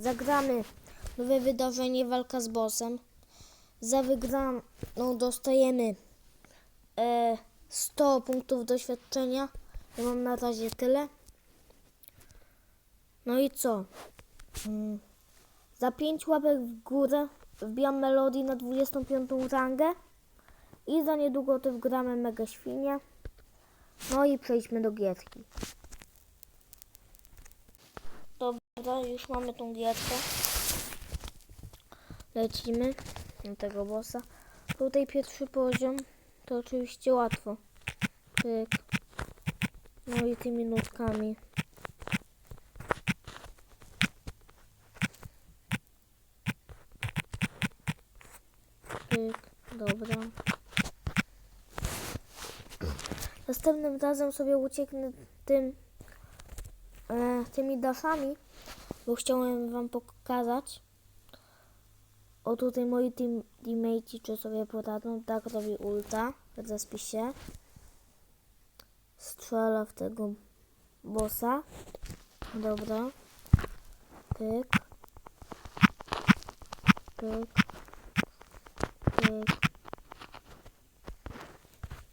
zagramy nowe wydarzenie walka z bossem. Za wygraną dostajemy e, 100 punktów doświadczenia. Ja mam na razie tyle. No i co? Mm. Za 5 łapek w górę wbijam melodii na 25 rangę i za niedługo to wgramy mega świnie. No i przejdźmy do gierki. Dobra, już mamy tą gierkę. Lecimy na tego bossa. Tutaj pierwszy poziom to oczywiście łatwo. Pyk. No i tymi nutkami. Pyk. Dobra. Następnym razem sobie ucieknę tym e, tymi daszami, bo chciałem wam pokazać. O tutaj moi team, teammateci czy sobie poradzą. Tak robi ulta w zaspisie. Strzela w tego bossa. Dobra. Pyk. Pyk. Pyk.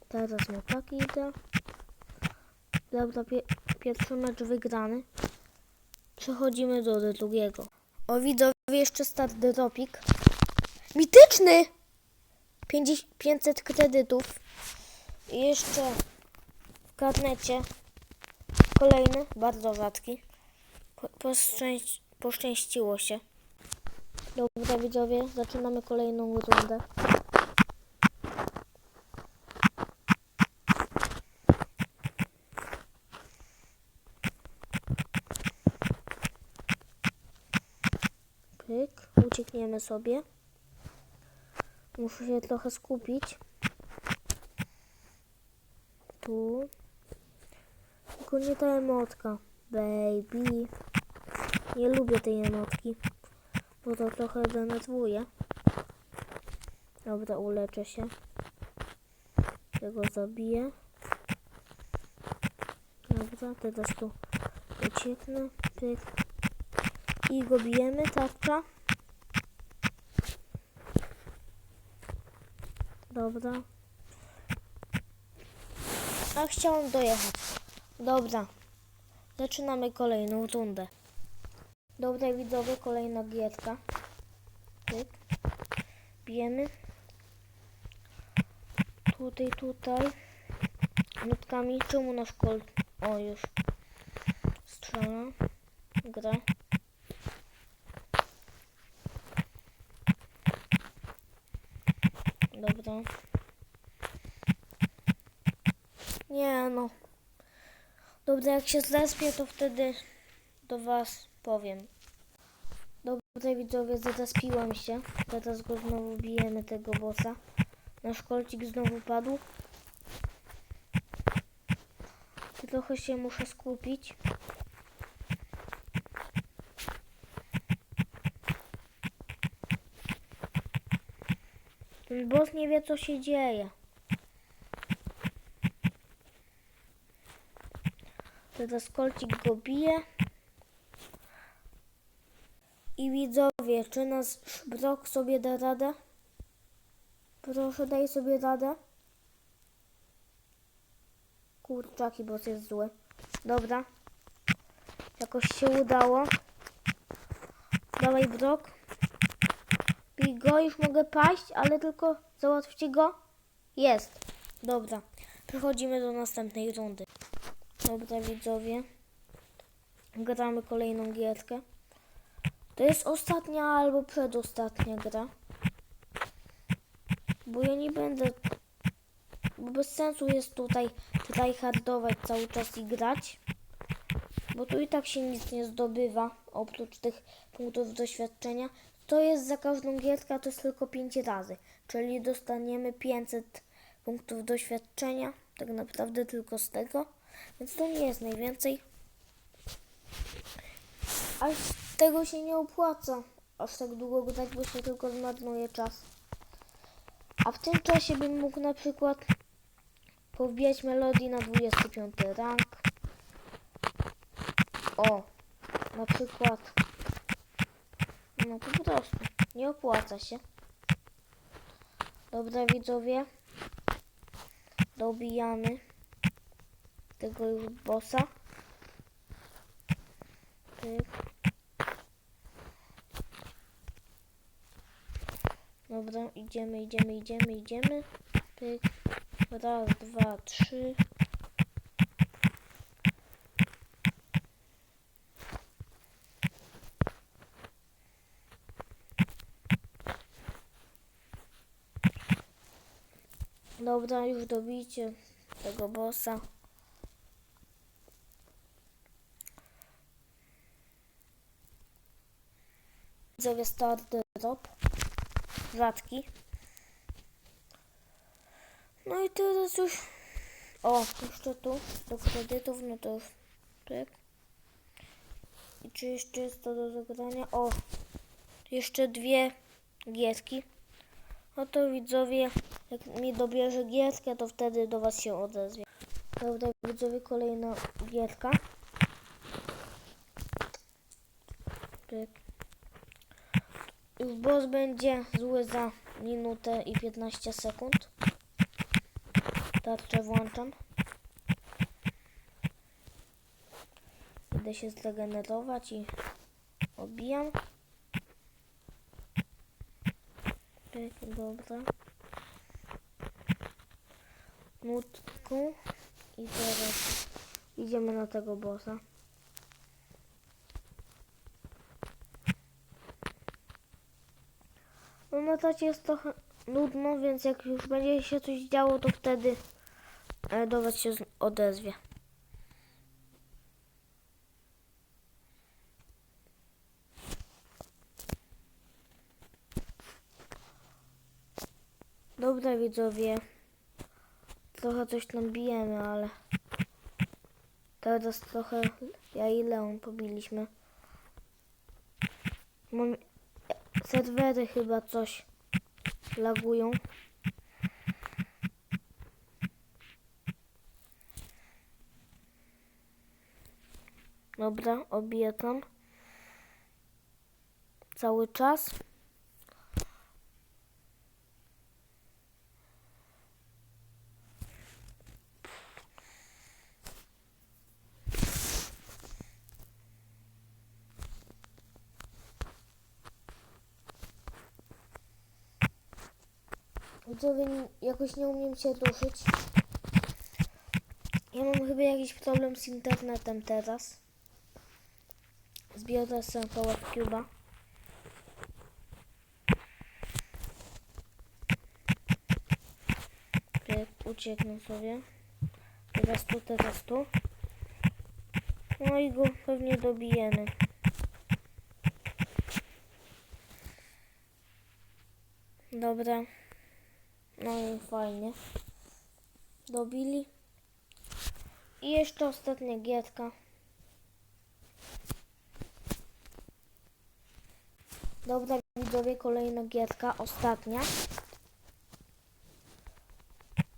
Teraz mu tak idę. Dobra, pie pierwszy mecz wygrany. Przechodzimy do drugiego. O widzowie jeszcze start dropik. Mityczny! 50 500 kredytów. I jeszcze w karnecie kolejny, bardzo rzadki. Po, poszczęś poszczęściło się. Dobra widzowie, zaczynamy kolejną rundę. Pyk, sobie. Muszę się trochę skupić. Tu. Tylko nie ta emotka. Baby. Nie lubię tej emotki. Bo to trochę denerwuje. Dobra, uleczę się. Tego zabiję. Dobra, teraz tu ucieknę. Pyk. I go bijemy, tarcza. Dobra. A chciałem dojechać. Dobra. Zaczynamy kolejną rundę. Dobra widzowie, kolejna gierka. Tyk. Bijemy. Tutaj, tutaj. Nutkami. Czemu nasz kol... O, już. Strzela. Gra. Nie no. Dobra, jak się zrespię, to wtedy do was powiem. Dobra widzowie, zrespiłam się. Teraz go znowu bijemy, tego bossa. Nasz kolcik znowu padł. Trochę się muszę skupić. Ten boss nie wie co się dzieje. Teraz kolcik go bije. I widzowie, czy nasz szbrok sobie da radę? Proszę daj sobie radę. Kurczaki, boss jest zły. Dobra. Jakoś się udało. Dawaj brok. Bij go, już mogę paść, ale tylko załatwcie go. Jest. Dobra. Przechodzimy do następnej rundy. Dobra, widzowie. Gramy kolejną gierkę. To jest ostatnia albo przedostatnia gra. Bo ja nie będę... Bo bez sensu jest tutaj tryhardować cały czas i grać. Bo tu i tak się nic nie zdobywa, oprócz tych punktów doświadczenia. To jest za każdą gierkę, to jest tylko 5 razy. Czyli dostaniemy 500 punktów doświadczenia. Tak naprawdę tylko z tego. Więc to nie jest najwięcej. A z tego się nie opłaca. Aż tak długo grać, bo się tylko zmarnuje czas. A w tym czasie bym mógł na przykład powbijać melodii na 25 rank. O, na przykład No po prostu. Nie opłaca się. Dobra widzowie. Dobijamy tego już bossa. Pyk. Dobra, idziemy, idziemy, idziemy, idziemy. Pyk. Raz, dwa, trzy. Dobra, już dobijcie tego bossa. Widzowie start drop. Rzadki. No i teraz już... O, jeszcze tu, do kredytów, no to już... Tak. I czy jeszcze jest to do zagrania? O, jeszcze dwie gierki. No to widzowie, jak mi dobierze gierkę, to wtedy do was się odezwie. Dobra, widzowie, kolejna gierka. Tak. Już boss będzie zły za minutę i 15 sekund. Tarczę włączam. Idę się zregenerować i obijam. Tak, dobra. Nutku. I teraz idziemy na tego bossa. No na tacie jest trochę nudno, więc jak już będzie się coś działo, to wtedy e, do was się odezwie. Dobra widzowie, trochę coś tam bijemy, ale teraz trochę ja i Leon pobiliśmy. Mam serwery chyba coś lagują. Dobra, obijam. Cały czas. Widzowie, jakoś nie umiem się ruszyć. Ja mam chyba jakiś problem z internetem teraz. Zbiorę sobie Cube'a. Pyk, ucieknę sobie. Teraz tu, teraz tu. No i go pewnie dobijemy. Dobra. No i fajnie. Dobili. I jeszcze ostatnia gierka. Dobra, widzowie, kolejna gierka, ostatnia.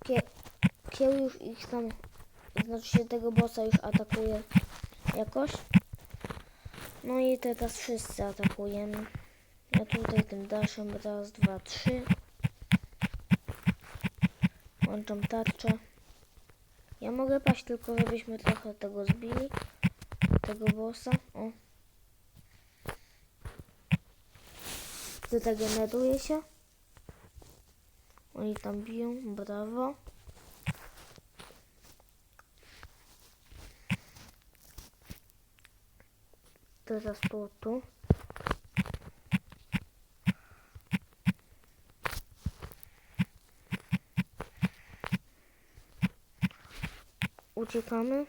Kie, Kieł już ich tam, znaczy się tego bossa już atakuje jakoś. No i teraz wszyscy atakujemy. Ja tutaj tym daszem raz, dwa, trzy. Włączam tarczę. Ja mogę paść tylko, żebyśmy trochę tego zbili. Tego bossa. O. Zregeneruje się. Oni tam biją. Brawo. Teraz tu, tu. Uciekamy.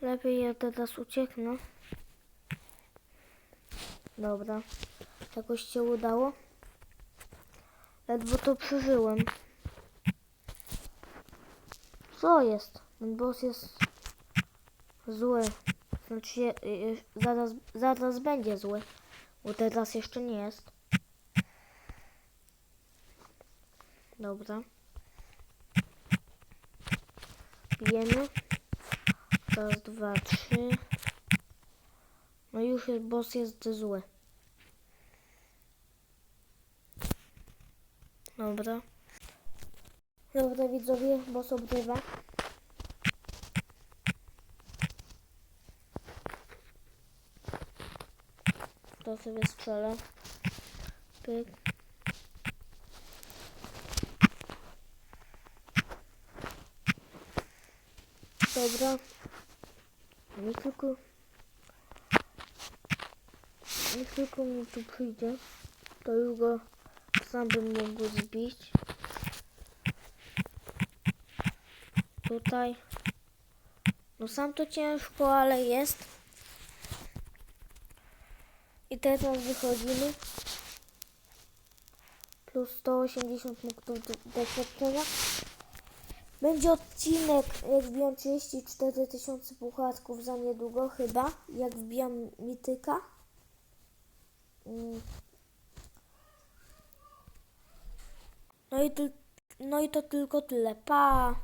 Lepiej ja teraz ucieknę. Dobra. Jakoś się udało. Ledwo to przeżyłem. Co jest? Ten boss jest zły. Znaczy y, y, zaraz, zaraz będzie zły. Bo teraz jeszcze nie jest. Dobra. Bijemy. Raz, dwa, trzy. No już jest, boss jest zły. Dobra. Dobra widzowie, boss obrywa. To sobie strzelę. Pyk. Dobra. Niech tylko... Niech tylko mi tu przyjdzie. To już go sam bym mógł zbić. Tutaj. No sam to ciężko, ale jest. I teraz wychodzimy. Plus 180 punktów do- doświadczenia. Będzie odcinek, jak wbijam 34 tysiące puchatków za niedługo chyba, jak wbijam mityka. Mm. No i, no i to tylko tyle. Pa!